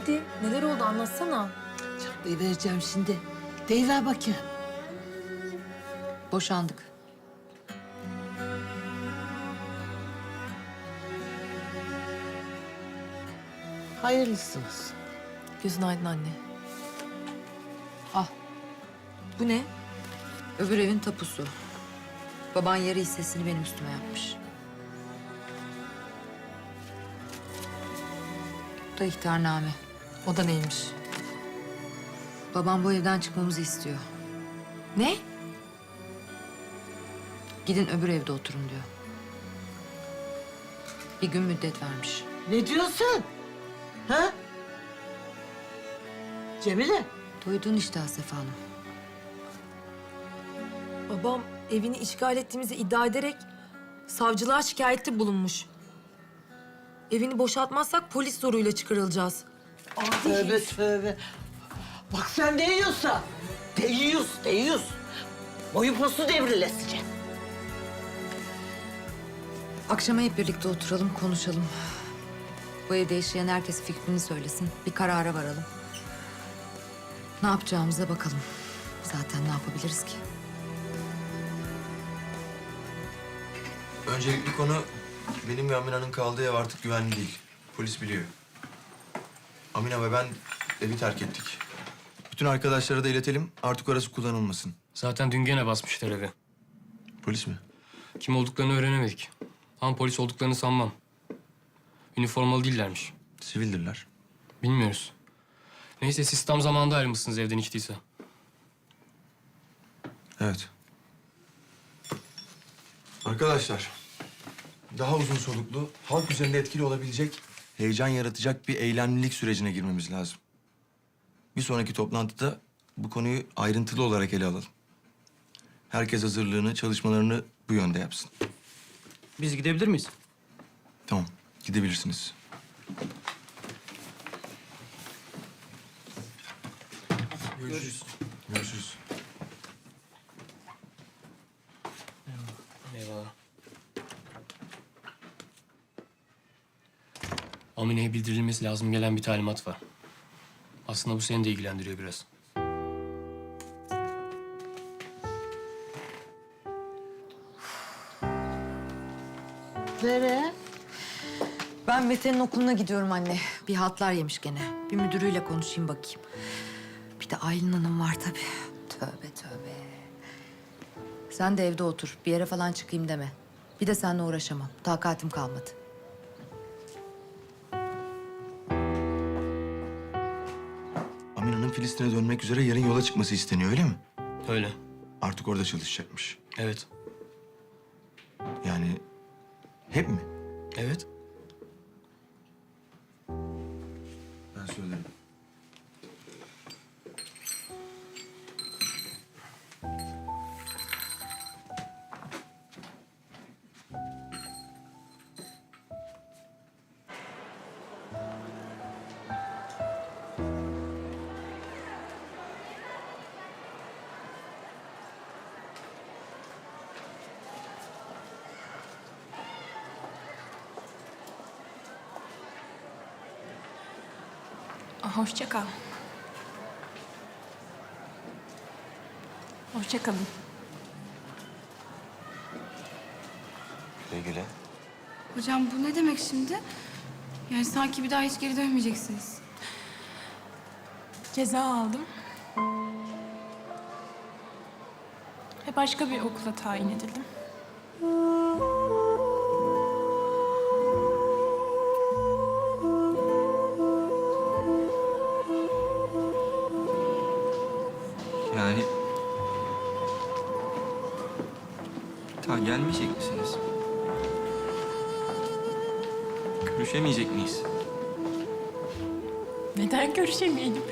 hadi. Neler oldu anlatsana. Çatlayıvereceğim şimdi. Deyiver bakayım. Boşandık. Hayırlısı olsun. Gözün aydın anne. Al. Bu ne? Öbür evin tapusu. Baban yarı hissesini benim üstüme yapmış. Bu da ihtarname. O da neymiş? Babam bu evden çıkmamızı istiyor. Ne? Gidin öbür evde oturun diyor. Bir gün müddet vermiş. Ne diyorsun? Ha? Cemile. Duydun işte Asefa Hanım. Babam evini işgal ettiğimizi iddia ederek savcılığa şikayette bulunmuş. Evini boşaltmazsak polis zoruyla çıkarılacağız. Tövbe tövbe. Bak sen deyiyorsa. Deyiyoruz, deyiyoruz. Boyu postu devrilesice. Akşama hep birlikte oturalım, konuşalım. Bu evde yaşayan herkes fikrini söylesin. Bir karara varalım. Ne yapacağımıza bakalım. Zaten ne yapabiliriz ki? Öncelikli konu benim ve Amina'nın kaldığı ev artık güvenli değil. Polis biliyor. Amina ve ben evi terk ettik. Bütün arkadaşlara da iletelim artık orası kullanılmasın. Zaten dün gene basmışlar evi. Polis mi? Kim olduklarını öğrenemedik. Ama polis olduklarını sanmam. Üniformalı değillermiş. Sivildirler. Bilmiyoruz. Neyse siz tam zamanında ayrılmışsınız evden hiç değilse. Evet. Arkadaşlar, daha uzun soluklu, halk üzerinde etkili olabilecek, heyecan yaratacak bir eylemlilik sürecine girmemiz lazım. Bir sonraki toplantıda bu konuyu ayrıntılı olarak ele alalım. Herkes hazırlığını, çalışmalarını bu yönde yapsın. Biz gidebilir miyiz? Tamam, gidebilirsiniz. Görüşürüz. Görüşürüz. Amine'ye bildirilmesi lazım gelen bir talimat var. Aslında bu seni de ilgilendiriyor biraz. Nereye? Ben Mete'nin okuluna gidiyorum anne. Bir hatlar yemiş gene. Bir müdürüyle konuşayım bakayım. Bir de Aylin Hanım var tabii. Tövbe tövbe. Sen de evde otur. Bir yere falan çıkayım deme. Bir de seninle uğraşamam. Takatim kalmadı. Amina'nın Filistin'e dönmek üzere yarın yola çıkması isteniyor öyle mi? Öyle. Artık orada çalışacakmış. Evet. Yani hep mi? Evet. Hoşça kal. Hoşça kalın. Güle güle. Hocam bu ne demek şimdi? Yani sanki bir daha hiç geri dönmeyeceksiniz. Ceza aldım. Ve başka bir okula tayin edildim. Ta gelmeyecek misiniz? Görüşemeyecek miyiz? Neden görüşemeyelim?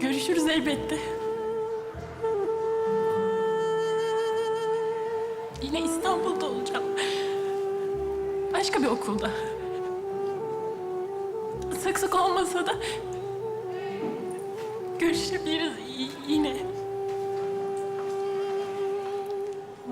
Görüşürüz elbette. Yine İstanbul'da olacağım. Başka bir okulda. Sık sık olmasa da görüşebiliriz yine.